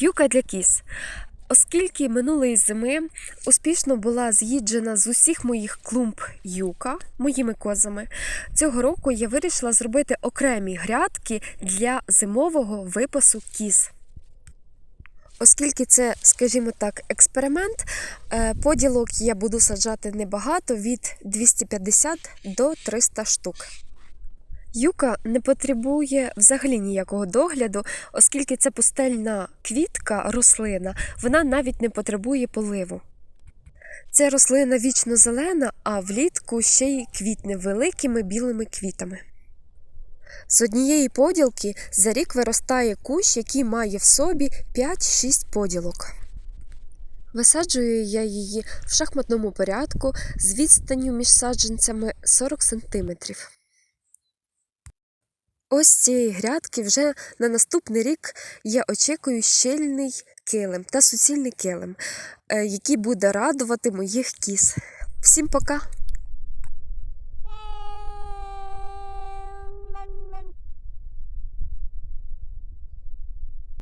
Юка для кіз. Оскільки минулої зими успішно була з'їджена з усіх моїх клумб юка моїми козами, цього року я вирішила зробити окремі грядки для зимового випасу кіз. Оскільки це, скажімо так, експеримент, е, поділок я буду саджати небагато від 250 до 300 штук. Юка не потребує взагалі ніякого догляду, оскільки це пустельна квітка, рослина, вона навіть не потребує поливу. Ця рослина вічно зелена, а влітку ще й квітне великими білими квітами. З однієї поділки за рік виростає кущ, який має в собі 5-6 поділок. Висаджую я її в шахматному порядку з відстанню між саджанцями 40 см. Ось цієї грядки вже на наступний рік я очікую щільний килим та суцільний килим, е, який буде радувати моїх кіз. Всім пока!